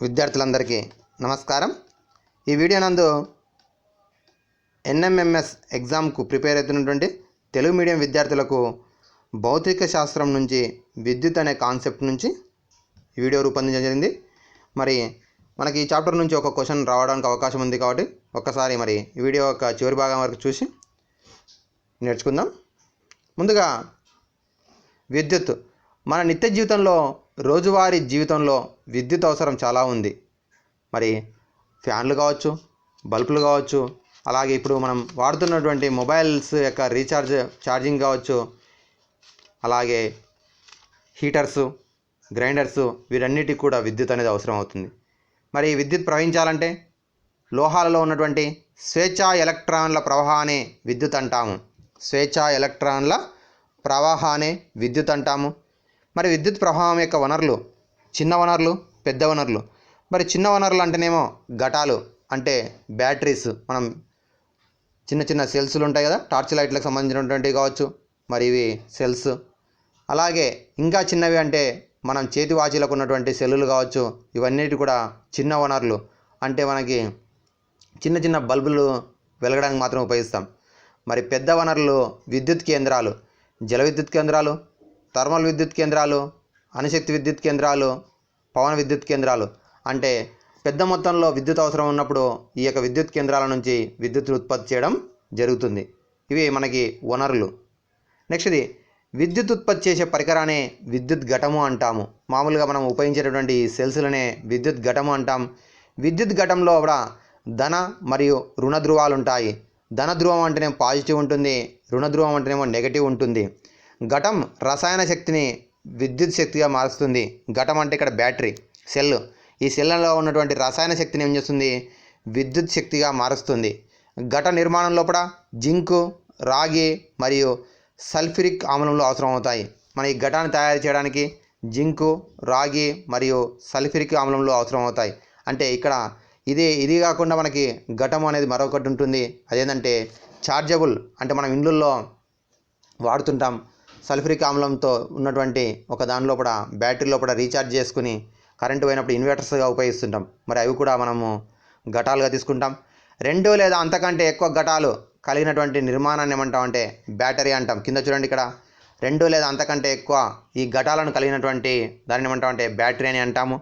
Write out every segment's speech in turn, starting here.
విద్యార్థులందరికీ నమస్కారం. ఈ వీడియో నందు ఎన్ఎంఎంఎస్ ఎగ్జామ్కు ప్రిపేర్ అవుతున్నటువంటి తెలుగు మీడియం విద్యార్థులకు భౌతిక శాస్త్రం నుంచి విద్యుత్ అనే కాన్సెప్ట్ నుంచి ఈ వీడియో రూపొందించడం జరిగింది. మరి మనకి ఈ చాప్టర్ నుంచి ఒక క్వశ్చన్ రావడానికి అవకాశం ఉంది కాబట్టి ఒక్కసారి మరి ఈ వీడియో యొక్క చివరి భాగం వరకు చూసి నేర్చుకుందాం. ముందుగా విద్యుత్. మన నిత్య జీవితంలో రోజువారీ జీవితంలో విద్యుత్ అవసరం చాలా ఉంది. మరి ఫ్యాన్లు కావచ్చు బల్బులు కావచ్చు అలాగే ఇప్పుడు మనం వాడుతున్నటువంటి మొబైల్స్ యొక్క రీఛార్జ్ ఛార్జింగ్ కావచ్చు అలాగే హీటర్సు గ్రైండర్సు వీరన్నిటికి కూడా విద్యుత్ అనేది అవసరం అవుతుంది. మరి విద్యుత్ ప్రవహించాలంటే లోహాలలో ఉన్నటువంటి స్వేచ్ఛా ఎలక్ట్రాన్ల ప్రవాహాన్ని విద్యుత్ అంటాము. స్వేచ్ఛా ఎలక్ట్రాన్ల ప్రవాహాన్ని విద్యుత్ అంటాము. మరి విద్యుత్ ప్రవాహం యొక్క వనరులు చిన్న వనరులు పెద్ద వనరులు. మరి చిన్న వనరులు అంటేనేమో ఘటాలు అంటే బ్యాటరీస్. మనం చిన్న చిన్న సెల్స్లు ఉంటాయి కదా టార్చ్ లైట్లకు సంబంధించినటువంటివి కావచ్చు మరి ఇవి సెల్స్. అలాగే ఇంకా చిన్నవి అంటే మనం చేతి వాచీలకు ఉన్నటువంటి సెల్లులు కావచ్చు ఇవన్నిటి కూడా చిన్న వనరులు. అంటే మనకి చిన్న చిన్న బల్బులు వెలగడానికి మాత్రం ఉపయోగిస్తాం. మరి పెద్ద వనరులు విద్యుత్ కేంద్రాలు. జల విద్యుత్ కేంద్రాలు థర్మల్ విద్యుత్ కేంద్రాలు అణుశక్తి విద్యుత్ కేంద్రాలు పవన విద్యుత్ కేంద్రాలు. అంటే పెద్ద మొత్తంలో విద్యుత్ అవసరం ఉన్నప్పుడు ఈ యొక్క విద్యుత్ కేంద్రాల నుంచి విద్యుత్ ఉత్పత్తి చేయడం జరుగుతుంది. ఇవి మనకి వనరులు. నెక్స్ట్ ఇది విద్యుత్ ఉత్పత్తి చేసే పరికరాన్ని విద్యుత్ ఘటము అంటాము. మామూలుగా మనం ఉపయోగించేటటువంటి ఈ సెల్స్లనే విద్యుత్ ఘటము అంటాం. విద్యుత్ ఘటంలో కూడా ధన మరియు రుణ ధ్రువాలు ఉంటాయి. ధన ధ్రువం అంటేనేమో పాజిటివ్ ఉంటుంది రుణ ధ్రువం అంటేనేమో నెగటివ్ ఉంటుంది. ఘటం రసాయన శక్తిని విద్యుత్ శక్తిగా మారుస్తుంది. ఘటం అంటే ఇక్కడ బ్యాటరీ సెల్. ఈ సెల్లలో ఉన్నటువంటి రసాయన శక్తిని ఏం చేస్తుంది? విద్యుత్ శక్తిగా మారుస్తుంది. ఘట నిర్మాణం లోపల జింకు రాగి మరియు సల్ఫ్యూరిక్ ఆమ్లంలో అవసరం అవుతాయి. మన ఈ ఘటాన్ని తయారు చేయడానికి జింకు రాగి మరియు సల్ఫ్యూరిక్ ఆమ్లంలో అవసరం అవుతాయి. అంటే ఇక్కడ ఇది ఇది కాకుండా మనకి ఘటం అనేది మరొకటి ఉంటుంది. అదేంటంటే చార్జబుల్ అంటే మనం ఇండ్లల్లో వాడుతుంటాం. సల్ఫ్యూరిక్ ఆమ్లంతో ఉన్నటువంటి ఒక దాని లోపల బ్యాటరీ లోపల రీఛార్జ్ చేసుకుని కరెంటు పోయినప్పుడు ఇన్వర్టర్స్గా ఉపయోగిస్తుంటాం. మరి అవి కూడా మనము ఘటాలుగా తీసుకుంటాం. రెండు లేదా అంతకంటే ఎక్కువ ఘటాలు కలిగినటువంటి నిర్మాణాన్ని ఏమంటామంటే బ్యాటరీ అంటాం. కింద చూడండి ఇక్కడ. రెండు లేదా అంతకంటే ఎక్కువ ఈ ఘటాలను కలిగినటువంటి దానిని ఏమంటామంటే బ్యాటరీ అని అంటాము.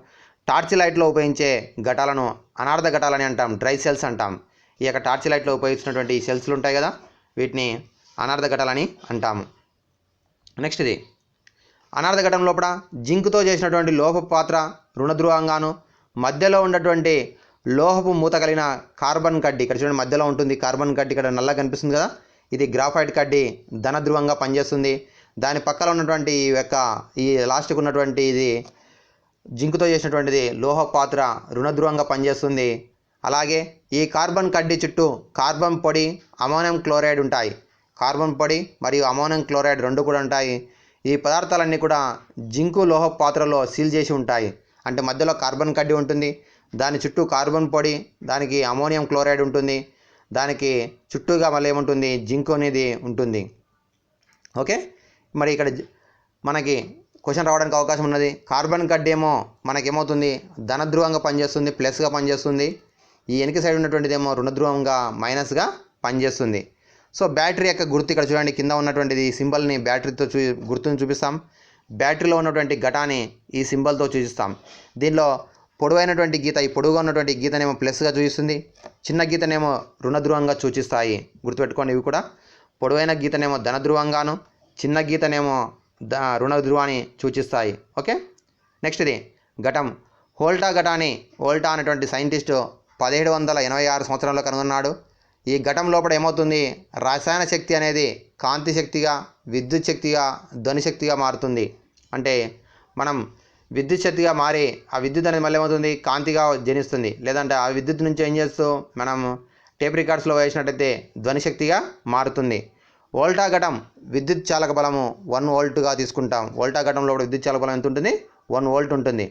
టార్చ్ లైట్లో ఉపయోగించే ఘటాలను అనార్థ ఘటాలని అంటాం. డ్రై సెల్స్ అంటాం. ఈ యొక్క టార్చ్ లైట్లో ఉపయోగించినటువంటి ఈ సెల్స్లు ఉంటాయి కదా. వీటిని అనార్థ ఘటాలని అంటాము. నెక్స్ట్ ఇది అనార్థ లోపల జింక్తో చేసినటువంటి లోహపు పాత్ర రుణధ్రువంగాను మధ్యలో ఉన్నటువంటి లోహపు మూత కలిగిన కార్బన్ కడ్డీ ఇక్కడ చూడండి మధ్యలో ఉంటుంది కార్బన్ కడ్డీ ఇక్కడ నల్లగా కనిపిస్తుంది కదా? ఇది గ్రాఫైట్ కడ్డీ ధనధ్రువంగా పనిచేస్తుంది. దాని పక్కన ఉన్నటువంటి ఈ యొక్క ఈ లాస్ట్కి ఉన్నటువంటి ఇది జింకుతో చేసినటువంటిది లోహ పాత్ర రుణధ్రువంగా పనిచేస్తుంది. అలాగే ఈ కార్బన్ కడ్డీ చుట్టూ కార్బన్ పొడి అమోనియం క్లోరైడ్ ఉంటాయి. కార్బన్ పొడి మరియు అమోనియం క్లోరైడ్ రెండు కూడా ఉంటాయి. ఈ పదార్థాలన్నీ కూడా జింకు లోహ పాత్రలో సీల్ చేసి ఉంటాయి. అంటే మధ్యలో కార్బన్ కడ్డీ ఉంటుంది. దాని చుట్టూ కార్బన్ పొడి దానికి అమోనియం క్లోరైడ్ ఉంటుంది. దానికి చుట్టూగా మళ్ళీ ఏముంటుంది? జింకు అనేది ఉంటుంది. ఓకే? మరి ఇక్కడ మనకి క్వశ్చన్ రావడానికి అవకాశం ఉన్నది. కార్బన్ కడ్డీ ఏమో మనకేమవుతుంది? ధనధ్రువంగా పనిచేస్తుంది ప్లస్గా పనిచేస్తుంది. ఈ వెనక సైడ్ ఉన్నటువంటిదేమో రుణధ్రువంగా మైనస్గా పనిచేస్తుంది. సో బ్యాటరీ యొక్క గుర్తు ఇక్కడ చూడండి కింద ఉన్నటువంటిది ఈ సింబల్ని బ్యాటరీతో చూ గుర్తుని చూపిస్తాం. బ్యాటరీలో ఉన్నటువంటి ఘటాన్ని ఈ సింబల్తో చూపిస్తాం. దీనిలో పొడవైనటువంటి గీత ఈ పొడవుగా ఉన్నటువంటి గీతనేమో ప్లస్గా చూపిస్తుంది. చిన్న గీతనేమో రుణధ్రువంగా సూచిస్తాయి గుర్తుపెట్టుకోండి ఇవి కూడా. పొడవైన గీతనేమో ధనధ్రువంగాను చిన్న గీతనేమో ద రుణధ్రువాన్ని సూచిస్తాయి ఓకే? నెక్స్ట్ ఇది ఘటం. హోల్టా ఘటాన్ని హోల్టా అనేటువంటి సైంటిస్టు పదిహేడు వందల ఎనభై ఆరు సంవత్సరంలో కనుగొన్నాడు. ఈ ఘటం లోపల ఏమవుతుంది? రసాయన శక్తి అనేది కాంతి శక్తిగా విద్యుత్ శక్తిగా ధ్వని శక్తిగా మారుతుంది. అంటే మనం విద్యుత్ శక్తిగా మారి ఆ విద్యుత్ అనేది మళ్ళీ ఏమవుతుంది? కాంతిగా జనిస్తుంది. లేదంటే ఆ విద్యుత్ నుంచి ఏం చేస్తూ మనం టేప్ రికార్డ్స్లో వేసినట్టయితే ధ్వని శక్తిగా మారుతుంది. వోల్టా ఘటం విద్యుత్ చాలక బలము వన్ వోల్ట్గా తీసుకుంటాం. వోల్టా ఘటం లోపల విద్యుత్ చాలక బలం ఎంత ఉంటుంది? వన్ వోల్ట్ ఉంటుంది.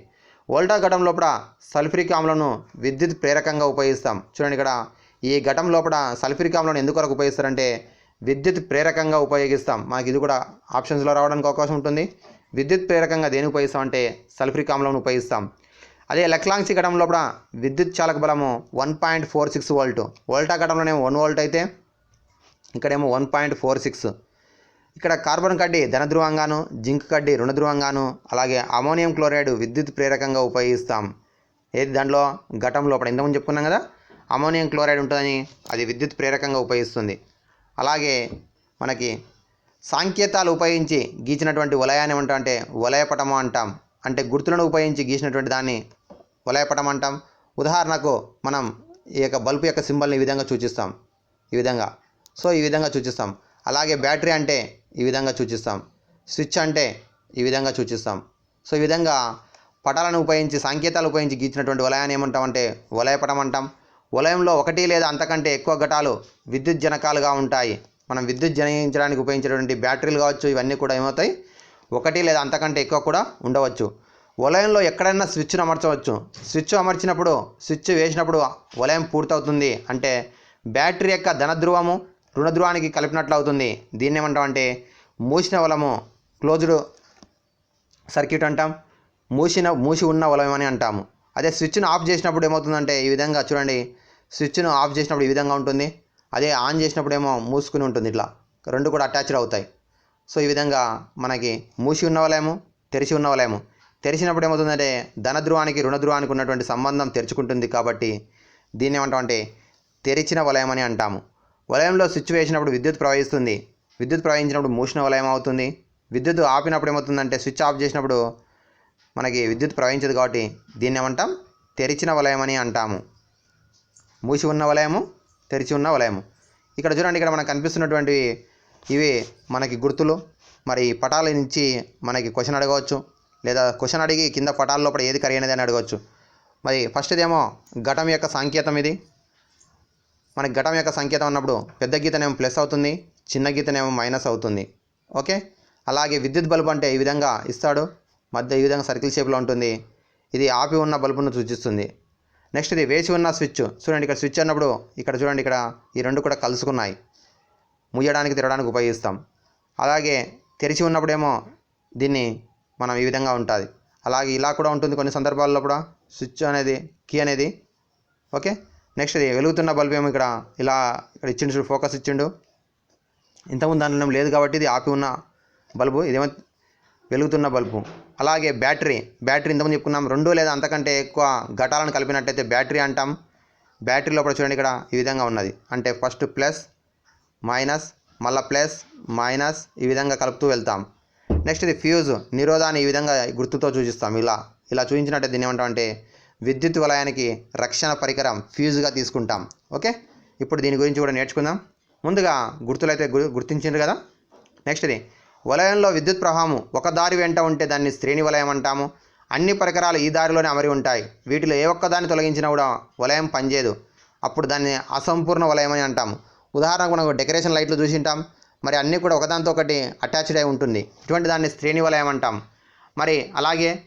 వోల్టా ఘటం లోపల సల్ఫ్రిక్ ఆమ్లను విద్యుత్ ప్రేరకంగా ఉపయోగిస్తాం. చూడండి ఇక్కడ ఈ ఘటం లోపల సల్ఫ్యూరిక్ ఆమ్లను ఎందుకు వరకు ఉపయోగిస్తారంటే విద్యుత్ ప్రేరకంగా ఉపయోగిస్తాం. మనకి ఇది కూడా ఆప్షన్స్లో రావడానికి అవకాశం ఉంటుంది. విద్యుత్ ప్రేరకంగా దేని ఉపయోగిస్తాం అంటే సల్ఫ్యూరిక్ ఆమ్లం ఉపయోగిస్తాం. అదే లెక్లాంగ్సీ ఘటం లోపల విద్యుత్ చాలక బలము one point four six volt. Volta ఘటంలోనేమో one volt అయితే ఇక్కడేమో వన్ పాయింట్ ఫోర్ సిక్స్. ఇక్కడ కార్బన్ కడ్డీ ధనధ్రువంగాను జింక్ కడ్డీ రుణధ్రువంగాను అలాగే అమోనియం క్లోరైడ్ విద్యుత్ ప్రేరకంగా ఉపయోగిస్తాం. ఏది దాంట్లో? ఘటం లోపల ఇంతకుముందు చెప్పుకున్నాం కదా? అమోనియం క్లోరైడ్ ఉంటుందని అది విద్యుత్ ప్రేరకంగా ఉపయోగిస్తుంది. అలాగే మనకి సాంకేతాలు ఉపయోగించి గీచినటువంటి వలయాన్ని ఏమంటాం అంటే వలయపటము అంటాం. అంటే గుర్తులను ఉపయోగించి గీసినటువంటి దాన్ని వలయపటం అంటాం. ఉదాహరణకు మనం ఈ యొక్క బల్బు యొక్క సింబల్ని ఈ విధంగా సూచిస్తాం. ఈ విధంగా. సో ఈ విధంగా సూచిస్తాం. అలాగే బ్యాటరీ అంటే ఈ విధంగా సూచిస్తాం. స్విచ్ అంటే ఈ విధంగా సూచిస్తాం. సో ఈ విధంగా పటాలను ఉపయోగించి సాంకేతాలు ఉపయోగించి గీచినటువంటి వలయాన్ని ఏమంటామంటే వలయపటం అంటాం. వలయంలో ఒకటి లేదా అంతకంటే ఎక్కువ ఘటాలు విద్యుత్ జనకాలుగా ఉంటాయి. మనం విద్యుత్ జనించడానికి ఉపయోగించేటువంటి బ్యాటరీలు కావచ్చు ఇవన్నీ కూడా ఏమవుతాయి? ఒకటి లేదా అంతకంటే ఎక్కువ కూడా ఉండవచ్చు. వలయంలో ఎక్కడైనా స్విచ్ను అమర్చవచ్చు. స్విచ్ అమర్చినప్పుడు స్విచ్ వేసినప్పుడు వలయం పూర్తవుతుంది. అంటే బ్యాటరీ యొక్క ధనధ్రువము రుణధ్రువానికి కలిపినట్లు అవుతుంది. దీన్ని ఏమంటాం అంటే మూసిన వలము క్లోజ్డ్ సర్క్యూట్ అంటాం. మూసిన మూసి ఉన్న వలయం అని అంటాము. అదే స్విచ్ను ఆఫ్ చేసినప్పుడు ఏమవుతుందంటే ఈ విధంగా చూడండి. స్విచ్ను ఆఫ్ చేసినప్పుడు ఈ విధంగా ఉంటుంది. అదే ఆన్ చేసినప్పుడు ఏమో మూసుకుని ఉంటుంది ఇట్లా. రెండు కూడా అటాచ్డ్ అవుతాయి. సో ఈ విధంగా మనకి మూసి ఉన్న వలయము తెరిచి ఉన్న వలయము తెరిచినప్పుడు ఏమవుతుందంటే ధనధ్రువానికి రుణధ్రువానికి ఉన్నటువంటి సంబంధం తెరుచుకుంటుంది కాబట్టి దీన్ని ఏమంటామంటే తెరిచిన వలయం అని అంటాము. వలయంలో స్విచ్ వేసినప్పుడు విద్యుత్ ప్రవహిస్తుంది. విద్యుత్ ప్రవహించినప్పుడు మూసిన వలయం అవుతుంది. విద్యుత్ ఆపినప్పుడు ఏమవుతుందంటే స్విచ్ ఆఫ్ చేసినప్పుడు మనకి విద్యుత్ ప్రవహించదు కాబట్టి దీన్ని ఏమంటాం? తెరిచిన వలయం అని అంటాము. మూసి ఉన్న వలయము తెరిచి ఉన్న వలయము. ఇక్కడ చూడండి ఇక్కడ మనకు కనిపిస్తున్నటువంటి ఇవి మనకి గుర్తులు. మరి పటాల నుంచి మనకి క్వశ్చన్ అడగవచ్చు లేదా క్వశ్చన్ అడిగి కింద పటాల లోపల ఏది కరి అనేది అని అడగవచ్చు. మరి ఫస్ట్ ఇదేమో ఘటం యొక్క సంకేతం ఇది. మనకి ఘటం యొక్క సంకేతం అన్నప్పుడు పెద్ద గీతనేమో ప్లస్ అవుతుంది చిన్న గీతనేమో మైనస్ అవుతుంది. ఓకే? అలాగే విద్యుత్ బల్బు అంటే ఈ విధంగా ఇస్తాడు. మధ్య ఈ విధంగా సర్కిల్ షేప్లో ఉంటుంది. ఇది ఆపి ఉన్న బల్బును సూచిస్తుంది. నెక్స్ట్ ఇది వేసి ఉన్న స్విచ్. చూడండి ఇక్కడ స్విచ్ అన్నప్పుడు ఇక్కడ చూడండి ఇక్కడ ఈ రెండు కూడా కలుసుకున్నాయి. ముయ్యడానికి తిరగడానికి ఉపయోగిస్తాం. అలాగే తెరిచి ఉన్నప్పుడేమో దీన్ని మనం ఈ విధంగా ఉంటుంది. అలాగే ఇలా కూడా ఉంటుంది కొన్ని సందర్భాల్లో కూడా. స్విచ్ అనేది కీ అనేది. ఓకే? నెక్స్ట్ ఇది వెలుగుతున్న బల్బ్ ఏమో ఇక్కడ ఇలా ఇక్కడ ఇచ్చిండు ఫోకస్ ఇచ్చిండు. ఇంతకుముందు దానిలో లేదు కాబట్టి ఇది ఆపి ఉన్న బల్బు. ఇదేమో వెలుగుతున్న బల్బు. అలాగే బ్యాటరీ బ్యాటరీ ఇంతకుముందు చెప్పుకున్నాం రెండు లేదా అంతకంటే ఎక్కువ ఘటాలను కలిపినట్టయితే బ్యాటరీ అంటాం. బ్యాటరీ లోపల చూడండి ఇక్కడ ఈ విధంగా ఉన్నది. అంటే ఫస్ట్ ప్లస్ మైనస్ మళ్ళీ ప్లస్ మైనస్ ఈ విధంగా కలుపుతూ వెళ్తాం. నెక్స్ట్ ఇది ఫ్యూజ్ నిరోధాన్ని ఈ విధంగా గుర్తుతో సూచిస్తాం. ఇలా ఇలా చూపించినట్టే దీన్ని ఏమంటాం అంటే విద్యుత్ వలయానికి రక్షణ పరికరం ఫ్యూజ్గా తీసుకుంటాం. ఓకే? ఇప్పుడు దీని గురించి కూడా నేర్చుకుందాం. ముందుగా గుర్తులైతే గు కదా? నెక్స్ట్ ఇది వలయంలో విద్యుత్ ప్రవాహము ఒక దారి వెంట ఉంటే దాన్ని శ్రేణి వలయం అంటాము. అన్ని పరికరాలు ఈ దారిలోనే అమరి ఉంటాయి. వీటిలో ఏ ఒక్క దాన్ని తొలగించినా కూడా వలయం పనిచేయదు. అప్పుడు దాన్ని అసంపూర్ణ వలయం అని అంటాము. ఉదాహరణకు మనం డెకరేషన్ లైట్లు చూసి ఉంటాం. మరి అన్నీ కూడా ఒకదానితో ఒకటి అటాచ్డ్ అయి ఉంటుంది. ఇటువంటి దాన్ని శ్రేణి వలయం అంటాం. మరి అలాగే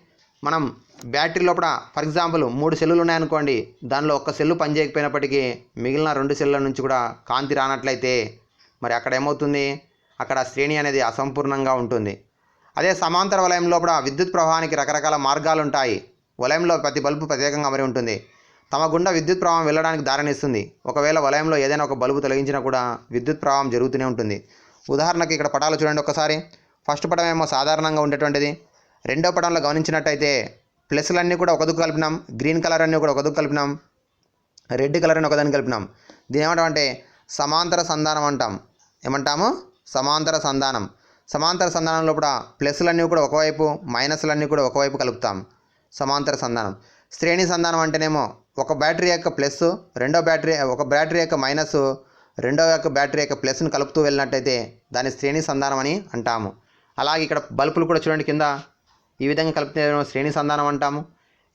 మనం బ్యాటరీ లోపల ఫర్ ఎగ్జాంపుల్ మూడు సెల్లులు ఉన్నాయనుకోండి. దానిలో ఒక్క సెల్లు పనిచేయకపోయినప్పటికీ మిగిలిన రెండు సెల్లుల నుంచి కూడా కాంతి రానట్లయితే మరి అక్కడ ఏమవుతుంది? అక్కడ శ్రేణి అనేది అసంపూర్ణంగా ఉంటుంది. అదే సమాంతర వలయంలో కూడా విద్యుత్ ప్రవాహానికి రకరకాల మార్గాలు ఉంటాయి వలయంలో ప్రతి బల్బు ప్రత్యేకంగా అమరి ఉంటుంది. తమ గుండా విద్యుత్ ప్రవాహం వెళ్ళడానికి దారినిస్తుంది. ఒకవేళ వలయంలో ఏదైనా ఒక బల్బు తొలగించినా కూడా విద్యుత్ ప్రవాహం జరుగుతూనే ఉంటుంది. ఉదాహరణకి ఇక్కడ పటాలు చూడండి ఒకసారి ఫస్ట్ పటం ఏమో సాధారణంగా ఉండేటువంటిది. రెండో పటంలో గమనించినట్టయితే ప్లస్లన్నీ కూడా ఒకదుకు కలిపినాం. గ్రీన్ కలర్ అన్నీ కూడా ఒకదుకు కలిపినాం. రెడ్ కలర్ అని ఒకదాన్ని కలిపినాం. దీని ఏమంటాం అంటే సమాంతర సంధానం అంటాం. ఏమంటాము? సమాంతర సంధానం. సమాంతర సంధానం లోపల ప్లస్లన్నీ కూడా ఒకవైపు మైనస్లన్నీ కూడా ఒకవైపు కలుపుతాం. సమాంతర సంధానం. శ్రేణి సంధానం అంటేనేమో ఒక బ్యాటరీ యొక్క ప్లస్ రెండో బ్యాటరీ ఒక బ్యాటరీ యొక్క మైనస్ రెండో యొక్క బ్యాటరీ యొక్క ప్లస్ని కలుపుతూ వెళ్ళినట్టయితే దాన్ని శ్రేణి సంధానం అని అంటాము. అలాగే ఇక్కడ బల్బులు కూడా చూడండి కింద. ఈ విధంగా కలిపితే శ్రేణి సంధానం అంటాము.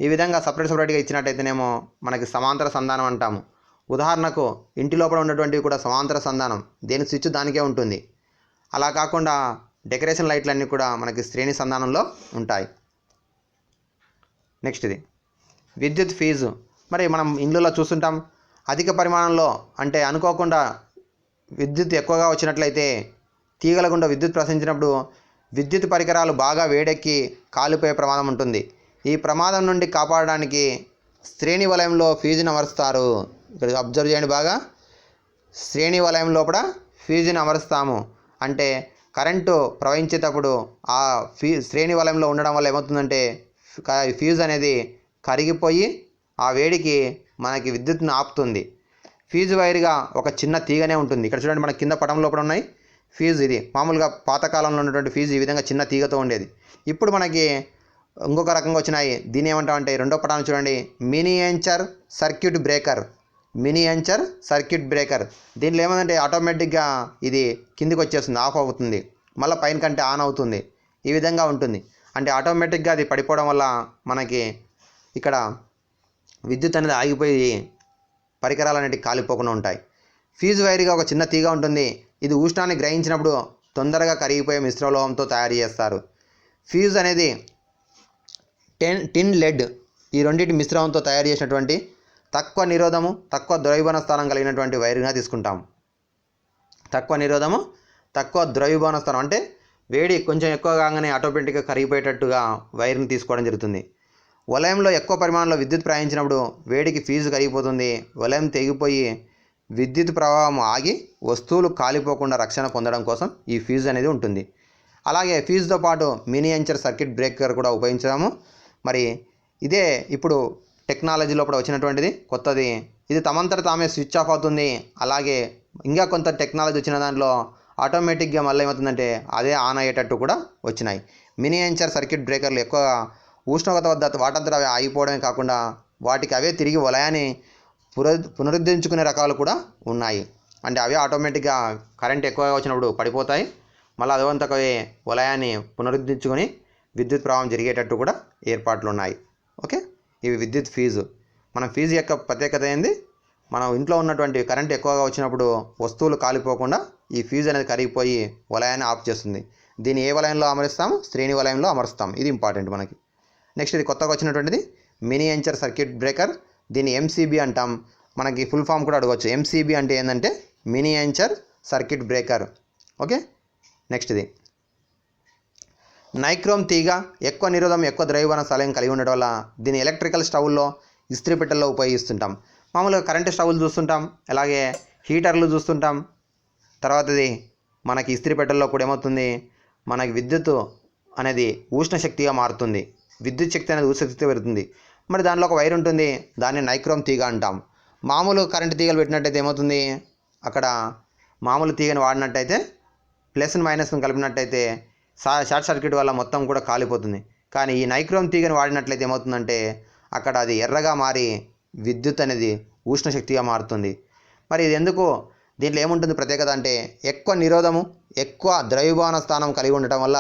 ఈ విధంగా సపరేట్ సపరేట్గా ఇచ్చినట్టయితేనేమో మనకి సమాంతర సంధానం అంటాము. ఉదాహరణకు ఇంటి లోపల ఉన్నటువంటివి కూడా సమాంతర సంధానం. దేని స్విచ్ దానికే ఉంటుంది. అలా కాకుండా డెకరేషన్ లైట్లన్నీ కూడా మనకి శ్రేణి సంధానంలో ఉంటాయి. నెక్స్ట్ ఇది. విద్యుత్ ఫీజు. మరి మనం ఇండ్లలో చూస్తుంటాం అధిక పరిమాణంలో అంటే అనుకోకుండా విద్యుత్ ఎక్కువగా వచ్చినట్లయితే తీగల గుండా విద్యుత్ ప్రసరించినప్పుడు విద్యుత్ పరికరాలు బాగా వేడెక్కి కాలిపోయే ప్రమాదం ఉంటుంది. ఈ ప్రమాదం నుండి కాపాడడానికి శ్రేణి వలయంలో ఫీజును అమరుస్తారు. ఇక్కడ అబ్జర్వ్ చేయండి బాగా. శ్రేణి వలయం లోపల ఫీజుని అమరుస్తాము. అంటే కరెంటు ప్రవహించేటప్పుడు ఆ ఫ్యూ శ్రేణి వలయంలో ఉండడం వల్ల ఏమవుతుందంటే ఫ్యూజ్ అనేది కరిగిపోయి ఆ వేడికి మనకి విద్యుత్ను ఆపుతుంది. ఫీజు వైర్గా ఒక చిన్న తీగనే ఉంటుంది. ఇక్కడ చూడండి మన కింద పటం లోపల ఉన్నాయి. ఫీజు ఇది. మామూలుగా పాతకాలంలో ఉన్నటువంటి ఫీజు ఈ విధంగా చిన్న తీగతో ఉండేది. ఇప్పుడు మనకి ఇంకొక రకంగా వచ్చినాయి. దీని ఏమంటామంటే రెండో పటాన్ని చూడండి. Miniature circuit breaker. Miniature circuit breaker. దీనిలో ఏమందంటే ఆటోమేటిక్గా ఇది కిందికి వచ్చేస్తుంది ఆఫ్ అవుతుంది. మళ్ళీ పైన కంటే ఆన్ అవుతుంది. ఈ విధంగా ఉంటుంది. అంటే ఆటోమేటిక్గా అది పడిపోవడం వల్ల మనకి ఇక్కడ విద్యుత్ అనేది ఆగిపోయి పరికరాలు అనేటివి కాలిపోకుండా ఉంటాయి. ఫీజు వైర్గా ఒక చిన్న తీగ ఉంటుంది. ఇది ఉష్ణాన్ని గ్రహించినప్పుడు తొందరగా కరిగిపోయే మిశ్రలోహంతో తయారు చేస్తారు. ఫ్యూజ్ అనేది టెన్ టిన్ లెడ్ ఈ రెండింటి మిశ్రమంతో తయారు చేసినటువంటి తక్కువ నిరోధము తక్కువ ద్రవ్యభవన స్థానం కలిగినటువంటి వైర్గా తీసుకుంటాం. తక్కువ నిరోధము తక్కువ ద్రవ్యభవన స్థానం. అంటే వేడి కొంచెం ఎక్కువ కాగానే ఆటోమేటిక్గా కరిగిపోయేటట్టుగా వైర్ని తీసుకోవడం జరుగుతుంది. వలయంలో ఎక్కువ పరిమాణంలో విద్యుత్ ప్రయాణించినప్పుడు వేడికి ఫీజు కరిగిపోతుంది. వలయం తెగిపోయి విద్యుత్ ప్రవాహం ఆగి వస్తువులు కాలిపోకుండా రక్షణ పొందడం కోసం ఈ ఫీజు అనేది ఉంటుంది. అలాగే ఫీజుతో పాటు మినియంచర్ సర్క్యూట్ బ్రేకర్ కూడా ఉపయోగించడము. మరి ఇదే ఇప్పుడు టెక్నాలజీలో కూడా వచ్చినటువంటిది కొత్తది. ఇది తమంతట తామే స్విచ్ ఆఫ్ అవుతుంది. అలాగే ఇంకా కొంత టెక్నాలజీ వచ్చిన దాంట్లో ఆటోమేటిక్గా మళ్ళీ ఏమవుతుందంటే అదే ఆన్ అయ్యేటట్టు కూడా వచ్చినాయి. మినియేచర్ సర్క్యూట్ బ్రేకర్లు ఎక్కువ ఉష్ణోగ్రత వద్ద వాటంతట అవి ఆగిపోవడమే కాకుండా వాటికి అవే తిరిగి వలయాన్ని పుర పునరుద్ధరించుకునే రకాలు కూడా ఉన్నాయి. అంటే అవే ఆటోమేటిక్గా కరెంట్ ఎక్కువగా వచ్చినప్పుడు పడిపోతాయి. మళ్ళీ అదవంతకు వలయాన్ని పునరుద్ధరించుకొని విద్యుత్ ప్రవాహం జరిగేటట్టు కూడా ఏర్పాట్లు ఉన్నాయి. ఓకే? ఇవి విద్యుత్ ఫీజు. మన ఫీజు యొక్క ప్రత్యేకత ఏంది? మనం ఇంట్లో ఉన్నటువంటి కరెంట్ ఎక్కువగా వచ్చినప్పుడు వస్తువులు కాలిపోకుండా ఈ ఫీజు అనేది కరిగిపోయి వలయాన్ని ఆఫ్ చేస్తుంది. దీన్ని ఏ వలయంలో అమరుస్తాం శ్రేణి వలయంలో అమరుస్తాం ఇది ఇంపార్టెంట్ మనకి. నెక్స్ట్ ఇది కొత్తగా వచ్చినటువంటిది. Miniature circuit breaker. దీన్ని ఎంసీబీ అంటాం. మనకి ఫుల్ ఫామ్ కూడా అడగవచ్చు ఎంసీబీ అంటే ఏంటంటే miniature circuit breaker. Okay? Next ఇది. నైక్రోమ్ తీగ ఎక్కువ నిరోధం ఎక్కువ ద్రవ్యవన స్థలం కలిగి ఉండడం వల్ల దీన్ని ఎలక్ట్రికల్ స్టవ్లో ఇస్త్రీ పెట్టెల్లో ఉపయోగిస్తుంటాం. మామూలుగా కరెంటు స్టవ్లు చూస్తుంటాం అలాగే హీటర్లు చూస్తుంటాం. తర్వాతది మనకి ఇస్త్రీ పెట్టెల్లో కూడా ఏమవుతుంది? మనకి విద్యుత్ అనేది ఉష్ణ శక్తిగా మారుతుంది. విద్యుత్ శక్తి అనేది ఉష్ణ శక్తి పెరుగుతుంది. మరి దానిలో ఒక వైర్ ఉంటుంది దాన్ని నైక్రోమ్ తీగ అంటాం. మామూలు కరెంటు తీగలు పెట్టినట్టయితే ఏమవుతుంది? అక్కడ మామూలు తీగని వాడినట్టయితే ప్లస్ని మైనస్ని కలిపినట్టయితే షార్ట్ సర్క్యూట్ వల్ల మొత్తం కూడా కాలిపోతుంది. కానీ ఈ నైక్రోమ్ తీగను వాడినట్లయితే ఏమవుతుందంటే అక్కడ అది ఎర్రగా మారి విద్యుత్ అనేది ఉష్ణ శక్తిగా మారుతుంది. మరి ఇది ఎందుకు? దీంట్లో ఏముంటుంది ప్రత్యేకత అంటే ఎక్కువ నిరోధము ఎక్కువ ద్రవ్యభవన స్థానం కలిగి ఉండటం వల్ల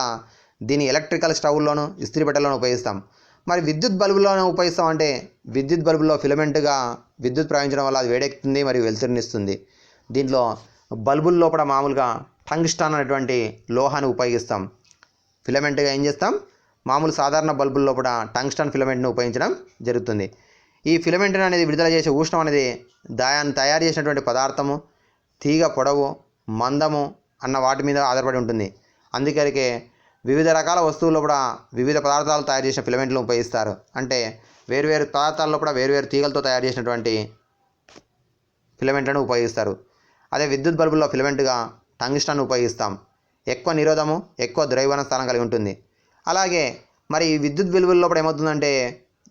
దీన్ని ఎలక్ట్రికల్ స్టవ్లోను ఇస్త్రీ పెట్టెలోను ఉపయోగిస్తాం. మరి విద్యుత్ బల్బులోనే ఉపయోగిస్తాం అంటే విద్యుత్ బల్బులో ఫిలమెంట్గా విద్యుత్ ప్రవహించడం వల్ల అది వేడెక్కుతుంది మరియు వెలుతురునిస్తుంది. దీంట్లో బల్బుల లోపల మామూలుగా టంగ్స్టాన్ అనేటువంటి లోహాన్ని ఉపయోగిస్తాం. ఫిలమెంట్గా ఏం చేస్తాం? మామూలు సాధారణ బల్బుల లోపల టంగ్స్టన్ ఫిలమెంట్ను ఉపయోగించడం జరుగుతుంది. ఈ ఫిలమెంట్ అనేది విడుదల చేసే ఉష్ణం అనేది దాయాన్ని తయారు చేసినటువంటి పదార్థము తీగ పొడవు మందము అన్న వాటి మీద ఆధారపడి ఉంటుంది. అందుకరికే వివిధ రకాల వస్తువుల్లో కూడా వివిధ పదార్థాలు తయారు చేసిన ఫిలమెంట్లు ఉపయోగిస్తారు. అంటే వేరువేరు పదార్థాల్లో కూడా వేరువేరు తీగలతో తయారు చేసినటువంటి ఫిలమెంట్లను ఉపయోగిస్తారు. అదే విద్యుత్ బల్బుల్లో ఫిలమెంట్గా టంగ్స్టన్ ఉపయోగిస్తాం. ఎక్కువ నిరోధము ఎక్కువ ద్రవ్యవన స్థానం కలిగి ఉంటుంది. అలాగే మరి ఈ విద్యుత్ బల్బుల లోపల ఏమవుతుందంటే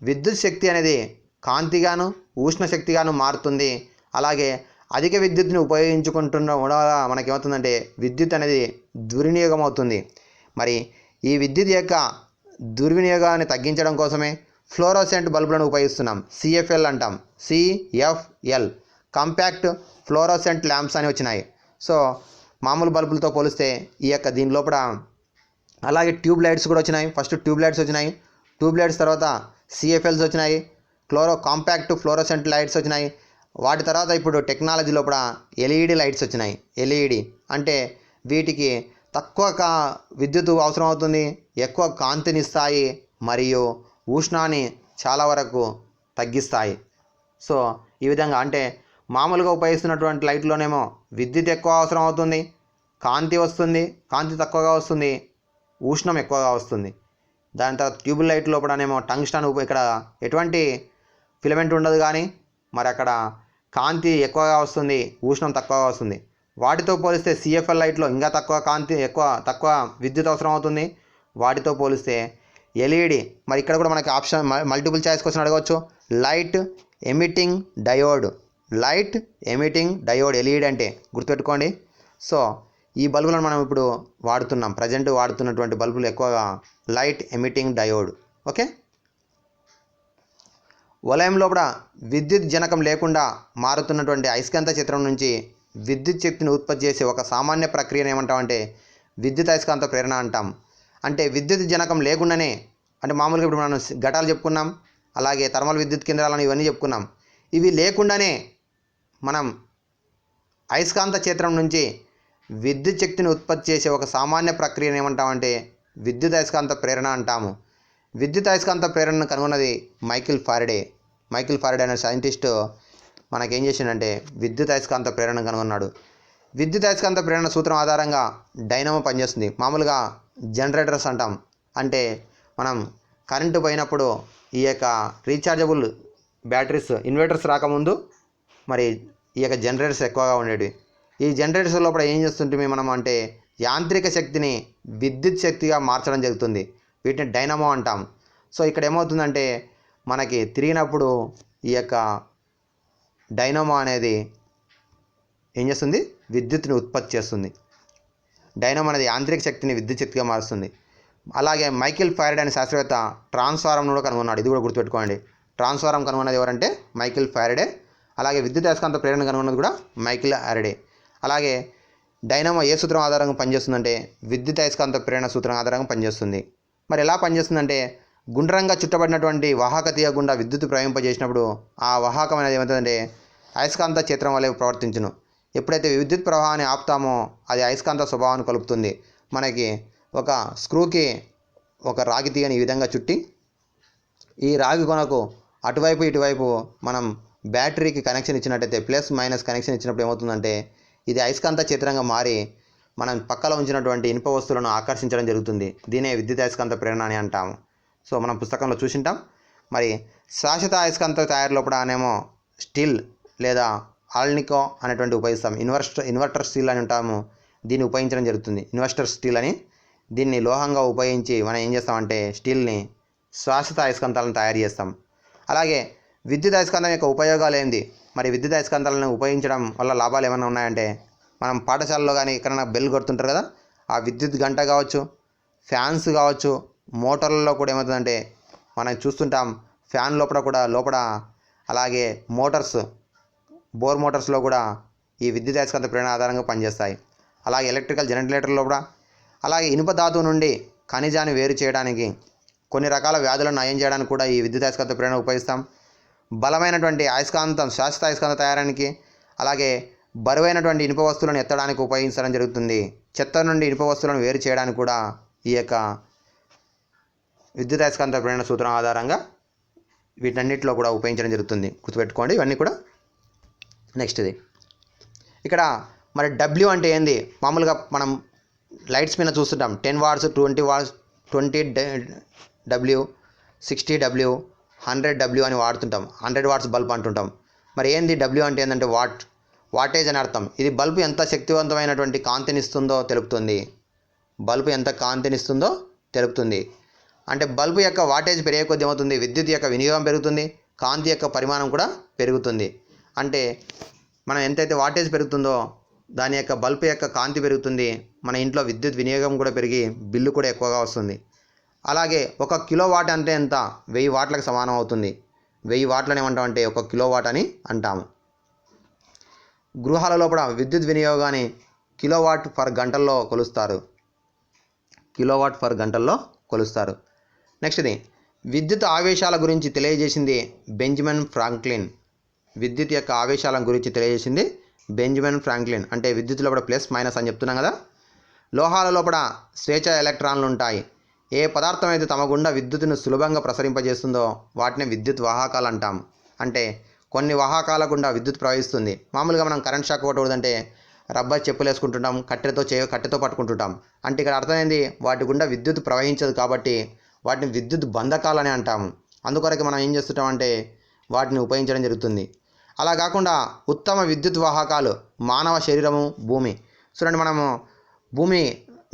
విద్యుత్ శక్తి అనేది కాంతిగాను ఉష్ణ శక్తిగాను మారుతుంది. అలాగే అధిక విద్యుత్ని ఉపయోగించుకుంటున్న వల్ల మనకేమవుతుందంటే విద్యుత్ అనేది దుర్వినియోగం అవుతుంది మరి ఈ విద్యుత్ యొక్క దుర్వినియోగాన్ని తగ్గించడం కోసమే ఫ్లోరోసెంట్ బల్బులను ఉపయోగిస్తున్నాం. సిఎఫ్ఎల్ అంటాం. సిఎఫ్ఎల్ కాంపాక్ట్ ఫ్లోరోసెంట్ ల్యాంప్స్ అని వచ్చినాయి. సో మామూలు బల్బులతో పోలిస్తే ఈ యొక్క దీని లోపల అలాగే ట్యూబ్ లైట్స్ కూడా వచ్చినాయి. ఫస్ట్ ట్యూబ్ లైట్స్ వచ్చినాయి. ట్యూబ్ లైట్స్ తర్వాత సిఎఫ్ఎల్స్ వచ్చినాయి. క్లోరో కాంపాక్ట్ ఫ్లోరోసెంట్ లైట్స్ వచ్చినాయి. వాటి తర్వాత ఇప్పుడు టెక్నాలజీ లోపల ఎల్ఈడి లైట్స్ వచ్చినాయి. ఎల్ఈడి అంటే వీటికి తక్కువ కా విద్యుత్ అవసరం అవుతుంది ఎక్కువ కాంతినిస్తాయి మరియు ఉష్ణాన్ని చాలా వరకు తగ్గిస్తాయి. సో ఈ విధంగా అంటే మామూలుగా ఉపయోగిస్తున్నటువంటి లైట్లోనేమో విద్యుత్ ఎక్కువ అవసరం అవుతుంది కాంతి వస్తుంది కాంతి తక్కువగా వస్తుంది ఉష్ణం ఎక్కువగా వస్తుంది. దాని తర్వాత ట్యూబ్ లైట్ లోపలనేమో టంగ్స్టన్ స్టాండ్ ఇక్కడ ఎటువంటి ఫిలమెంట్ ఉండదు కానీ మరి అక్కడ కాంతి ఎక్కువగా వస్తుంది ఉష్ణం తక్కువగా వస్తుంది. వాటితో పోలిస్తే సిఎఫ్ఎల్ లైట్లో ఇంకా తక్కువ కాంతి ఎక్కువ తక్కువ విద్యుత్ అవసరం అవుతుంది. వాటితో పోలిస్తే ఎల్ఈడి మరి ఇక్కడ కూడా మనకి ఆప్షన్ మల్టిపుల్ చాయిస్ క్వశ్చన్ అడగవచ్చు light emitting diode. Light emitting diode LED అంటే గుర్తుపెట్టుకోండి. సో ఈ బల్బులను మనం ఇప్పుడు వాడుతున్నాం. ప్రజెంట్ వాడుతున్నటువంటి బల్బులు ఎక్కువగా లైట్ ఎమిటింగ్ డయోడ్. ఓకే? వలయం లోపల విద్యుత్ జనకం లేకుండా మారుతున్నటువంటి అయస్కాంత చిత్రం నుంచి విద్యుత్ శక్తిని ఉత్పత్తి చేసే ఒక సామాన్య ప్రక్రియను ఏమంటామంటే విద్యుత్ అయస్కాంత ప్రేరణ అంటాం. అంటే విద్యుత్ జనకం లేకుండానే అంటే మామూలుగా ఇప్పుడు మనం ఘటాలు చెప్పుకున్నాం. అలాగే థర్మల్ విద్యుత్ కేంద్రాలను ఇవన్నీ చెప్పుకున్నాం. ఇవి లేకుండానే మనం అయస్కాంత క్షేత్రం నుంచి విద్యుత్ శక్తిని ఉత్పత్తి చేసే ఒక సామాన్య ప్రక్రియను ఏమంటామంటే విద్యుత్ అయస్కాంత ప్రేరణ అంటాము. విద్యుత్ అయస్కాంత ప్రేరణను కనుగొన్నది మైకిల్ ఫారడే. మైకిల్ ఫారడే అనే సైంటిస్టు మనకేం చేసిండంటే విద్యుత్ అయస్కాంత ప్రేరణ కనుగొన్నాడు. విద్యుత్ అయస్కాంత ప్రేరణ సూత్రం ఆధారంగా డైనమో పనిచేస్తుంది. మామూలుగా జనరేటర్స్ అంటాం. అంటే మనం కరెంటు పోయినప్పుడు ఈ యొక్క రీఛార్జబుల్ బ్యాటరీస్ ఇన్వర్టర్స్ రాకముందు మరి ఈ యొక్క జనరేటర్స్ ఎక్కువగా ఉండేవి. ఈ జనరేటర్స్ లోపల ఏం చేస్తుంటే మనం అంటే యాంత్రిక శక్తిని విద్యుత్ శక్తిగా మార్చడం జరుగుతుంది. వీటిని డైనమో అంటాం. సో ఇక్కడ ఏమవుతుందంటే మనకి తిరిగినప్పుడు ఈ యొక్క డైనమో అనేది ఏం చేస్తుంది? విద్యుత్ని ఉత్పత్తి చేస్తుంది. డైనమో అనేది యాంత్రిక శక్తిని విద్యుత్ శక్తిగా మారుస్తుంది. అలాగే మైకిల్ ఫైరడ్ అనే శాస్త్రవేత్త ట్రాన్స్ఫారం కూడా కనుగొన్నాడు. ఇది కూడా గుర్తుపెట్టుకోండి. ట్రాన్స్ఫారం కనుగొన్నది ఎవరంటే మైకిల్ ఫైరడే అలాగే విద్యుత్ అయస్కాంత ప్రేరణ కనుగొన్నది కూడా మైకిల్ ఫారడే అలాగే డైనమో ఏ సూత్రం ఆధారంగా పనిచేస్తుందంటే విద్యుత్ అయస్కాంత ప్రేరణ సూత్రం ఆధారంగా పనిచేస్తుంది. మరి ఎలా పనిచేస్తుందంటే గుండ్రంగా చుట్టబడినటువంటి వాహక తీయ గుండా విద్యుత్ ప్రవహింపజేసినప్పుడు ఆ వాహకం అనేది ఏమవుతుందంటే అయస్కాంత క్షేత్రం వలె ప్రవర్తించును. ఎప్పుడైతే విద్యుత్ ప్రవాహాన్ని ఆపుతామో అది అయస్కాంత స్వభావాన్ని కలుపుతుంది. మనకి ఒక స్క్రూకి ఒక రాగి తీయని ఈ విధంగా చుట్టి ఈ రాగి కొనకు అటువైపు ఇటువైపు మనం బ్యాటరీకి కనెక్షన్ ఇచ్చినట్టయితే ప్లస్ మైనస్ కనెక్షన్ ఇచ్చినప్పుడు ఏమవుతుందంటే ఇది అయస్కాంత చిత్రంగా మారి మనం పక్కలో ఉంచినటువంటి ఇనుప వస్తువులను ఆకర్షించడం జరుగుతుంది. దీనే విద్యుత్ అయస్కాంత ప్రేరణ అని అంటాము సో మనం పుస్తకంలో చూసింటాం. మరి శాశ్వత అయస్కాంత తయారు లోపల అనేమో స్టీల్ లేదా ఆల్నికో అనేటువంటి ఉపయోగిస్తాం. ఇన్వర్టర్ ఇన్వర్టర్ స్టీల్ అని ఉంటాము. దీన్ని ఉపయోగించడం జరుగుతుంది. ఇన్వర్టర్ స్టీల్ అని దీన్ని లోహంగా ఉపయోగించి మనం ఏం చేస్తామంటే స్టీల్ని శాశ్వత అయస్కాంతాలను తయారు చేస్తాం. అలాగే విద్యుత్ అయస్కాంతం యొక్క ఉపయోగాలు ఏంది? మరి విద్యుత్ అయస్కాంతాలను ఉపయోగించడం వల్ల లాభాలు ఏమైనా ఉన్నాయంటే మనం పాఠశాలలో కానీ ఎక్కడైనా బెల్ కొడుతుంటారు కదా ఆ విద్యుత్ గంట కావచ్చు ఫ్యాన్స్ కావచ్చు మోటార్లలో కూడా ఏమవుతుందంటే మనం చూస్తుంటాం ఫ్యాన్ లోపల కూడా లోపల అలాగే మోటార్స్ బోర్ మోటార్స్లో కూడా ఈ విద్యుత్ అయస్కాంత ప్రేరణ ఆధారంగా పనిచేస్తాయి. అలాగే ఎలక్ట్రికల్ జనరేటర్లో కూడా అలాగే ఇనుప ధాతువు నుండి ఖనిజాన్ని వేరు చేయడానికి కొన్ని రకాల వ్యాధులను నయం చేయడానికి కూడా ఈ విద్యుత్ అయస్కాంత ప్రేరణ ఉపయోగిస్తాం. బలమైనటువంటి అయస్కాంతం శాశ్వత అయస్కాంత తయారానికి అలాగే బరువైనటువంటి ఇనుప వస్తువులను ఎత్తడానికి ఉపయోగించడం జరుగుతుంది. చెత్త నుండి ఇనుప వస్తువులను వేరు చేయడానికి కూడా ఈ యొక్క విద్యుత్ అయస్కాంత ప్రేరణ సూత్రం ఆధారంగా వీటన్నిటిలో కూడా ఉపయోగించడం జరుగుతుంది. గుర్తుపెట్టుకోండి ఇవన్నీ కూడా నెక్స్ట్ ఇది ఇక్కడ మరి డబ్ల్యూ అంటే ఏంది? మామూలుగా మనం లైట్స్ మీద చూస్తుంటాం. Ten watts twenty watts twenty W sixty W hundred W అని వాడుతుంటాం. హండ్రెడ్ వాట్స్ బల్బ్ అంటుంటాం. మరి ఏంది డబ్ల్యూ అంటే ఏంటంటే వాట్ వాటేజ్ అని అర్థం. ఇది బల్బు ఎంత శక్తివంతమైనటువంటి కాంతినిస్తుందో తెలుపుతుంది. బల్బు ఎంత కాంతినిస్తుందో తెలుపుతుంది. అంటే బల్బు యొక్క వాటేజ్ పెరిగే కొద్ది ఏమవుతుంది? విద్యుత్ యొక్క వినియోగం పెరుగుతుంది. కాంతి యొక్క పరిమాణం కూడా పెరుగుతుంది. అంటే మనం ఎంతైతే వాటేజ్ పెరుగుతుందో దాని యొక్క బల్బు యొక్క కాంతి పెరుగుతుంది. మన ఇంట్లో విద్యుత్ వినియోగం కూడా పెరిగి బిల్లు కూడా ఎక్కువగా వస్తుంది. అలాగే ఒక కిలో వాట్ అంటే ఎంత? వెయ్యి వాట్లకు సమానం అవుతుంది. వెయ్యి వాట్లని ఏమంటామంటే ఒక కిలో వాట్ అని అంటాము. గృహాల లోపల విద్యుత్ వినియోగాన్ని కిలో వాట్ పర్ గంటల్లో కొలుస్తారు. కిలో వాట్ పర్ గంటల్లో కొలుస్తారు. నెక్స్ట్ది విద్యుత్ ఆవేశాల గురించి తెలియజేసింది బెంజమిన్ ఫ్రాంక్లిన్. విద్యుత్ యొక్క ఆవేశాల గురించి తెలియజేసింది బెంజమిన్ ఫ్రాంక్లిన్. అంటే విద్యుత్ లోపల ప్లస్ మైనస్ అని చెప్తున్నాం కదా. లోహాల లోపల స్వేచ్ఛ ఎలక్ట్రాన్లు ఉంటాయి. ఏ పదార్థం అయితే తమ గుండా విద్యుత్తును సులభంగా ప్రసరింపజేస్తుందో వాటిని విద్యుత్ వాహకాలు అంటాం అంటే కొన్ని వాహకాల గుండా విద్యుత్ ప్రవహిస్తుంది. మామూలుగా మనం కరెంట్ షాక్ కొట్టకూడదంటే రబ్బర్ చెప్పులు వేసుకుంటుంటాం కట్టెతో చే కట్టెతో పట్టుకుంటుంటాం. అంటే ఇక్కడ అర్థమైంది వాటి గుండా విద్యుత్ ప్రవహించదు కాబట్టి వాటిని విద్యుత్ బంధకాలని అంటాము. అందుకొరకు మనం ఏం చేస్తుంటామంటే వాటిని ఉపయోగించడం జరుగుతుంది. అలా కాకుండా ఉత్తమ విద్యుత్ వాహకాలు మానవ శరీరము భూమి. చూడండి మనము భూమి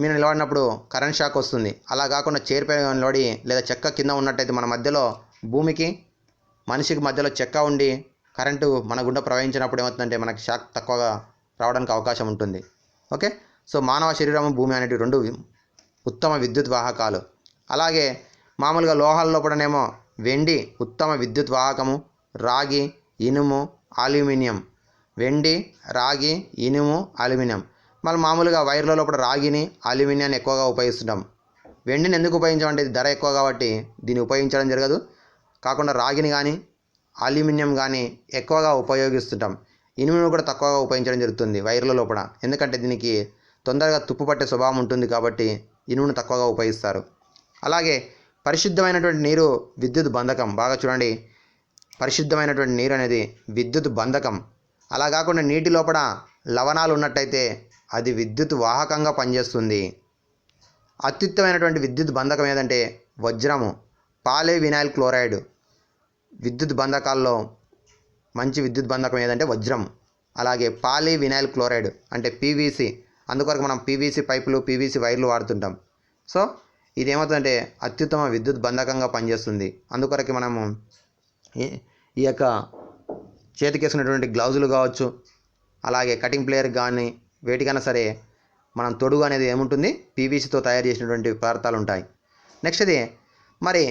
మీరు నిలబడినప్పుడు కరెంట్ షాక్ వస్తుంది. అలా కాకుండా చైర్ నిలబడి లేదా చెక్క కింద ఉన్నట్టయితే మన మధ్యలో భూమికి మనిషికి మధ్యలో చెక్క ఉండి కరెంటు మన గుండె ప్రవహించినప్పుడు ఏమవుతుందంటే మనకి షాక్ తక్కువగా రావడానికి అవకాశం ఉంటుంది. ఓకే సో మానవ శరీరము భూమి అనేటివి రెండు ఉత్తమ విద్యుత్ వాహకాలు. అలాగే మామూలుగా లోహాల లోపలనేమో వెండి ఉత్తమ విద్యుత్ వాహకము రాగి ఇనుము అల్యూమినియం. వెండి రాగి ఇనుము అల్యూమినియం. మళ్ళీ మామూలుగా వైర్లలో కూడా రాగిని అల్యూమినియాన్ని ఎక్కువగా ఉపయోగిస్తుంటాం. వెండిని ఎందుకు ఉపయోగించామంటే ఇది ధర ఎక్కువ కాబట్టి దీన్ని ఉపయోగించడం జరగదు. కాకుండా రాగిని కానీ అల్యూమినియం కానీ ఎక్కువగా ఉపయోగిస్తుంటాం. ఇనుమును కూడా తక్కువగా ఉపయోగించడం జరుగుతుంది వైర్ల లోపల. ఎందుకంటే దీనికి తొందరగా తుప్పు పట్టే స్వభావం ఉంటుంది కాబట్టి ఇనుమును తక్కువగా ఉపయోగిస్తారు. అలాగే పరిశుద్ధమైనటువంటి నీరు విద్యుత్ బంధకం. బాగా చూడండి. పరిశుద్ధమైనటువంటి నీరు అనేది విద్యుత్ బంధకం. అలా కాకుండా నీటి లోపల లవణాలు ఉన్నట్టయితే అది విద్యుత్ వాహకంగా పనిచేస్తుంది. అత్యుత్తమైనటువంటి విద్యుత్ బంధకం ఏదంటే వజ్రము పాలే వినాయిల్ క్లోరైడ్. విద్యుత్ బంధకాల్లో మంచి విద్యుత్ బంధకం ఏదంటే వజ్రం. అలాగే పాలీ వినాయిల్ క్లోరైడ్ అంటే పీవీసీ అందుకొరకు మనం పీవీసీ పైపులు పీవీసీ వైర్లు వాడుతుంటాం. సో ఇది ఏమవుతుందంటే అత్యుత్తమ విద్యుత్ బంధకంగా పనిచేస్తుంది. అందుకొరకు మనము ఈ ఈ యొక్క చేతికేసుకున్నటువంటి గ్లౌజులు కావచ్చు అలాగే కటింగ్ ప్లేయర్ కానీ వేటికైనా సరే మనం తొడుగు అనేది ఏముంటుంది? పీవీసీతో తయారు చేసినటువంటి పదార్థాలు ఉంటాయి నెక్స్ట్ ఇది మరి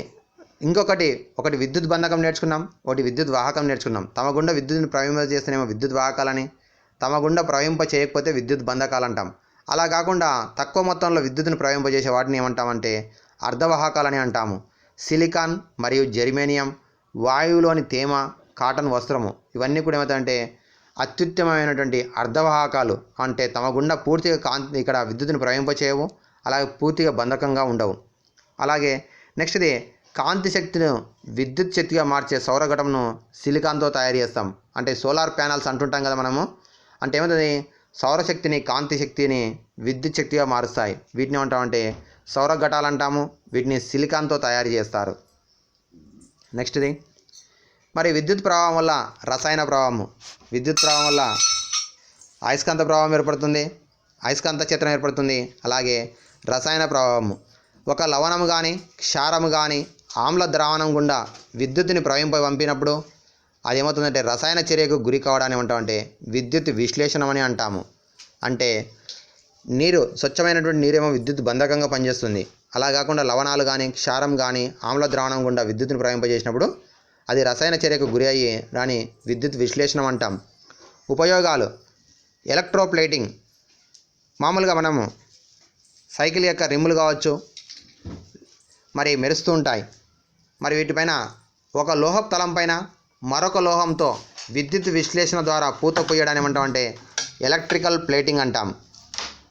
ఇంకొకటి ఒకటి విద్యుత్ బంధకం నేర్చుకున్నాం ఒకటి విద్యుత్ వాహకం నేర్చుకున్నాం. తమ గుండా విద్యుత్ని ప్రవహింప చేస్తేనేమో విద్యుత్ వాహకాలని తమ గుండా ప్రవహింప చేయకపోతే విద్యుత్ బంధకాలు అంటాం అలా కాకుండా తక్కువ మొత్తంలో విద్యుత్తుని ప్రవహింపజేసే వాటిని ఏమంటామంటే అర్ధవాహకాలని అంటాము. సిలికాన్ మరియు జెర్మేనియం వాయువులోని తేమ కాటన్ వస్త్రము ఇవన్నీ కూడా ఏమవుతాయంటే అత్యుత్తమమైనటువంటి అర్ధవాహకాలు అంటే తమ గుండా పూర్తిగా కాంతి ఇక్కడ విద్యుత్తును ప్రవహింపచేయవు అలాగే పూర్తిగా బంధకంగా ఉండవు. అలాగే నెక్స్ట్ది కాంతి శక్తిని విద్యుత్ శక్తిగా మార్చే సౌరఘటంను సిలికాన్తో తయారు చేస్తాం. అంటే సోలార్ ప్యానల్స్ అంటుంటాం కదా మనము. అంటే ఏమవుతుంది? సౌరశక్తిని కాంతి శక్తిని విద్యుత్ శక్తిగా మారుస్తాయి. వీటిని ఏమంటామంటే? సౌర ఘటాలు అంటాము. వీటిని సిలికాన్తో తయారు చేస్తారు. నెక్స్ట్ది మరి విద్యుత్ ప్రవాహం వల్ల రసాయన ప్రవాహము విద్యుత్ ప్రవాహం వల్ల అయస్కాంత ప్రవాహం ఏర్పడుతుంది అయస్కాంత క్షేత్రం ఏర్పడుతుంది అలాగే రసాయన ప్రవాహము. ఒక లవణము కానీ క్షారము కానీ ఆమ్ల ద్రావణం గుండా విద్యుత్తుని ప్రవహింప పంపినప్పుడు అది ఏమవుతుందంటే రసాయన చర్యకు గురి కావడాన్ని ఉంటామంటే విద్యుత్ విశ్లేషణం అని అంటాము. అంటే నీరు స్వచ్ఛమైనటువంటి నీరేమో విద్యుత్ బంధకంగా పనిచేస్తుంది. అలా కాకుండా లవణాలు కానీ క్షారం కానీ ఆమ్ల ద్రావణం గుండా విద్యుత్తుని ప్రవహింపజేసినప్పుడు అది రసాయన చర్యకు గురి అయ్యి దాని విద్యుత్ విశ్లేషణం అంటాం. ఉపయోగాలు. ఎలక్ట్రోప్లేటింగ్. మామూలుగా మనము సైకిల్ యొక్క రిమ్ములు కావచ్చు మరి మెరుస్తూ ఉంటాయి. మరి వీటిపైన ఒక లోహపు తలం పైన మరొక లోహంతో విద్యుత్ విశ్లేషణ ద్వారా పూత పొయ్యడాన్ని ఏమంటామంటే ఎలక్ట్రికల్ ప్లేటింగ్ అంటాం.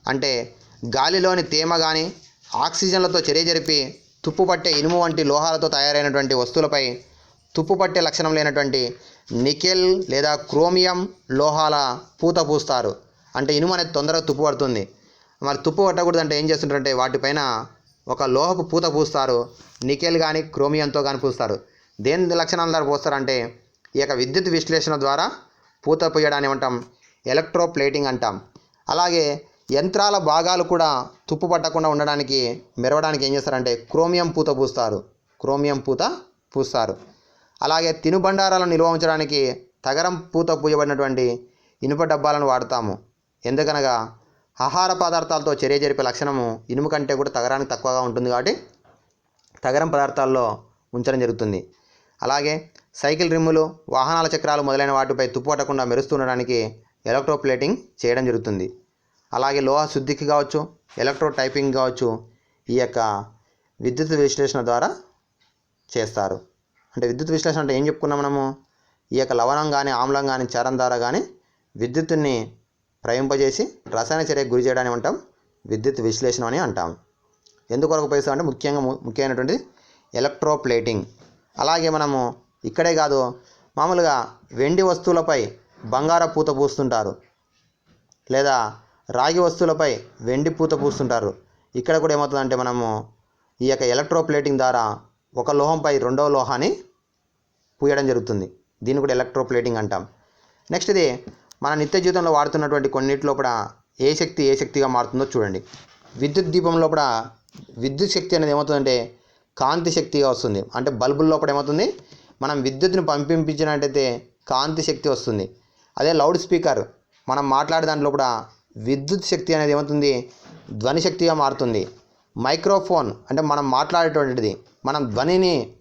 అంటే గాలిలోని తేమ కానీ ఆక్సిజన్లతో చర్య జరిపి తుప్పు పట్టే ఇనుము వంటి లోహాలతో తయారైనటువంటి వస్తువులపై తుప్పు పట్టే లక్షణం లేనటువంటి నికెల్ లేదా క్రోమియం లోహాల పూత పూస్తారు. అంటే ఇనుము అనేది తొందరగా తుప్పు పడుతుంది. మరి తుప్పు పట్టకూడదంటే ఏం చేస్తుంటారంటే వాటిపైన ఒక లోహపు పూత పూస్తారు. నికెల్ కానీ క్రోమియంతో కానీ పూస్తారు. దేని లక్షణాల ద్వారా పూస్తారంటే ఈ యొక్క విద్యుత్ విశ్లేషణ ద్వారా పూత పూయడాన్ని ఏమంటాం? ఎలక్ట్రోప్లేటింగ్ అంటాం. అలాగే యంత్రాల భాగాలు కూడా తుప్పు పట్టకుండా ఉండడానికి మెరవడానికి ఏం చేస్తారంటే క్రోమియం పూత పూస్తారు. క్రోమియం పూత పూస్తారు. అలాగే తినుబండారాలను నిల్వ ఉంచడానికి తగరం పూత పూయబడినటువంటి ఇనుప డబ్బాలను వాడతాము. ఎందుకనగా ఆహార పదార్థాలతో చర్య జరిపే లక్షణము ఇనుము కంటే కూడా తగరానికి తక్కువగా ఉంటుంది కాబట్టి తగరం పదార్థాల్లో ఉంచడం జరుగుతుంది. అలాగే సైకిల్ రిమ్ములు వాహనాల చక్రాలు మొదలైన వాటిపై తుప్పు పట్టకుండా మెరుస్తుండడానికి ఎలక్ట్రోప్లేటింగ్ చేయడం జరుగుతుంది. అలాగే లోహ శుద్ధికి కావచ్చు ఎలక్ట్రో టైపింగ్ కావచ్చు ఈ యొక్క విద్యుత్ విశ్లేషణ ద్వారా చేస్తారు. అంటే విద్యుత్ విశ్లేషణ అంటే ఏం చెప్పుకున్నాం మనము? ఈ యొక్క లవణం కానీ ఆమ్లం కానీ చరం ద్వారా కానీ విద్యుత్తుని ప్రయింపజేసి రసాయన చర్యకు గురి చేయడాన్ని అంటాం విద్యుత్ విశ్లేషణ అని అంటాం. ఎందుకొరకు ఉపయోగిస్తాం అంటే ముఖ్యంగా ముఖ్యమైనటువంటిది ముఖ్యమైనటువంటి ఎలక్ట్రోప్లేటింగ్. అలాగే మనము ఇక్కడే కాదు మామూలుగా వెండి వస్తువులపై బంగార పూత పూస్తుంటారు. లేదా రాగి వస్తువులపై వెండి పూత పూస్తుంటారు. ఇక్కడ కూడా ఏమవుతుందంటే మనము ఈ యొక్క ఎలక్ట్రోప్లేటింగ్ ద్వారా ఒక లోహంపై రెండవ లోహాన్ని పూయడం జరుగుతుంది. దీన్ని కూడా ఎలక్ట్రోప్లేటింగ్ అంటాం. నెక్స్ట్ ఇది మన నిత్య జీవితంలో వాడుతున్నటువంటి కొన్నింటిలో కూడా ఏ శక్తి ఏ శక్తిగా మారుతుందో చూడండి. విద్యుత్ దీపం లోపల విద్యుత్ శక్తి అనేది ఏమవుతుందంటే కాంతి శక్తిగా వస్తుంది. అంటే బల్బుల లోపల ఏమవుతుంది? మనం విద్యుత్ని పంపించినట్టయితే కాంతి శక్తి వస్తుంది. అదే లౌడ్ స్పీకర్ మనం మాట్లాడే దాంట్లో కూడా విద్యుత్ శక్తి అనేది ఏమవుతుంది? ధ్వని శక్తిగా మారుతుంది. మైక్రోఫోన్ అంటే మనం మాట్లాడేటువంటిది మనం ధ్వనిని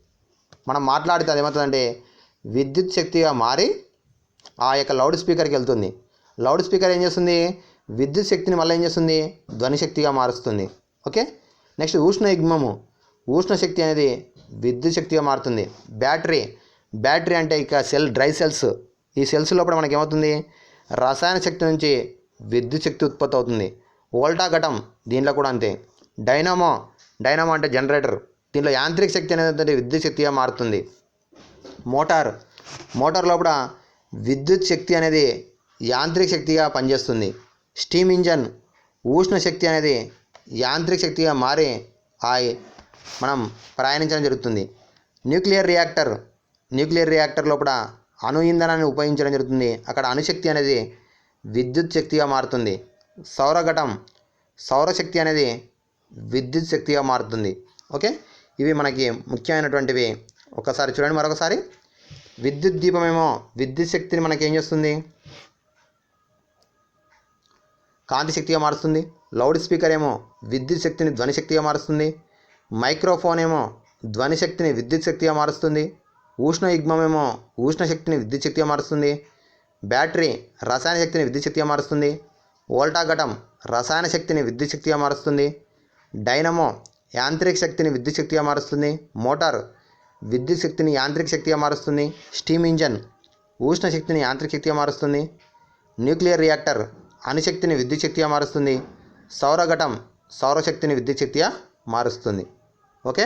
మనం మాట్లాడితే అది ఏమవుతుందంటే విద్యుత్ శక్తిగా మారి ఆ యొక్క లౌడ్ స్పీకర్కి వెళ్తుంది. లౌడ్ స్పీకర్ ఏం చేస్తుంది? విద్యుత్ శక్తిని మళ్ళీ ఏం చేస్తుంది? ధ్వని శక్తిగా మారుస్తుంది. ఓకే? నెక్స్ట్ ఉష్ణ యుగ్మము. ఉష్ణ శక్తి అనేది విద్యుత్ శక్తిగా మారుతుంది. బ్యాటరీ. బ్యాటరీ అంటే ఇక సెల్ డ్రై సెల్స్. ఈ సెల్స్ లోపల మనకి ఏమవుతుంది రసాయన శక్తి నుంచి విద్యుత్ శక్తి ఉత్పత్తి అవుతుంది. వోల్టా ఘటం దీంట్లో కూడా అంతే. డైనామో. డైనామో అంటే జనరేటర్. దీంట్లో యాంత్రిక శక్తి అనేది విద్యుత్ శక్తిగా మారుతుంది. మోటార్ మోటార్ లోపల విద్యుత్ శక్తి అనేది యాంత్రిక శక్తిగా పనిచేస్తుంది. స్టీమ్ ఇంజన్ ఉష్ణ శక్తి అనేది యాంత్రిక శక్తిగా మారి ఆ మనం ప్రయాణించడం జరుగుతుంది. న్యూక్లియర్ రియాక్టర్ న్యూక్లియర్ రియాక్టర్ లోపల అణు ఇంధనాన్ని ఉపయోగించడం జరుగుతుంది. అక్కడ అణుశక్తి అనేది విద్యుత్ శక్తిగా మారుతుంది. సౌరఘటం సౌరశక్తి అనేది విద్యుత్ శక్తిగా మారుతుంది. ఓకే? ఇవి మనకి ముఖ్యమైనటువంటివి. ఒకసారి చూడండి మరొకసారి. విద్యుత్ దీపమేమో విద్యుత్ శక్తిని మనకి ఏం చేస్తుంది? కాంతి శక్తిగా మారుస్తుంది. లౌడ్ స్పీకర్ ఏమో విద్యుత్ శక్తిని ధ్వని శక్తిగా మారుస్తుంది. మైక్రోఫోన్ ఏమో ధ్వని శక్తిని విద్యుత్ శక్తిగా మారుస్తుంది. ఉష్ణ యుగ్మమేమో ఉష్ణ శక్తిని విద్యుత్ శక్తిగా మారుస్తుంది. బ్యాటరీ రసాయన శక్తిని విద్యుత్ శక్తిగా మారుస్తుంది. వోల్టా ఘటం రసాయన శక్తిని విద్యుత్ శక్తిగా మారుస్తుంది. డైనమో యాంత్రిక శక్తిని విద్యుత్ శక్తిగా మారుస్తుంది. మోటార్ విద్యుత్ శక్తిని యాంత్రిక శక్తిగా మారుస్తుంది. స్టీమ్ ఇంజన్ ఉష్ణ శక్తిని యాంత్రిక శక్తిగా మారుస్తుంది. న్యూక్లియర్ రియాక్టర్ అణుశక్తిని విద్యుత్ శక్తిగా మారుస్తుంది. సౌరఘటం సౌరశక్తిని విద్యుత్ శక్తిగా మారుస్తుంది. ఓకే?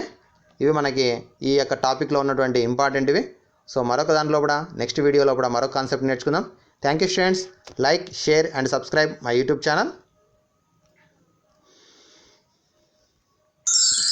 ఇవి మనకి ఈ యొక్క టాపిక్లో ఉన్నటువంటి ఇంపార్టెంట్వి సో మరొక దాంట్లో కూడా నెక్స్ట్ వీడియోలో కూడా మరొక కాన్సెప్ట్ నేర్చుకుందాం. Thank you students like share and subscribe my YouTube channel. you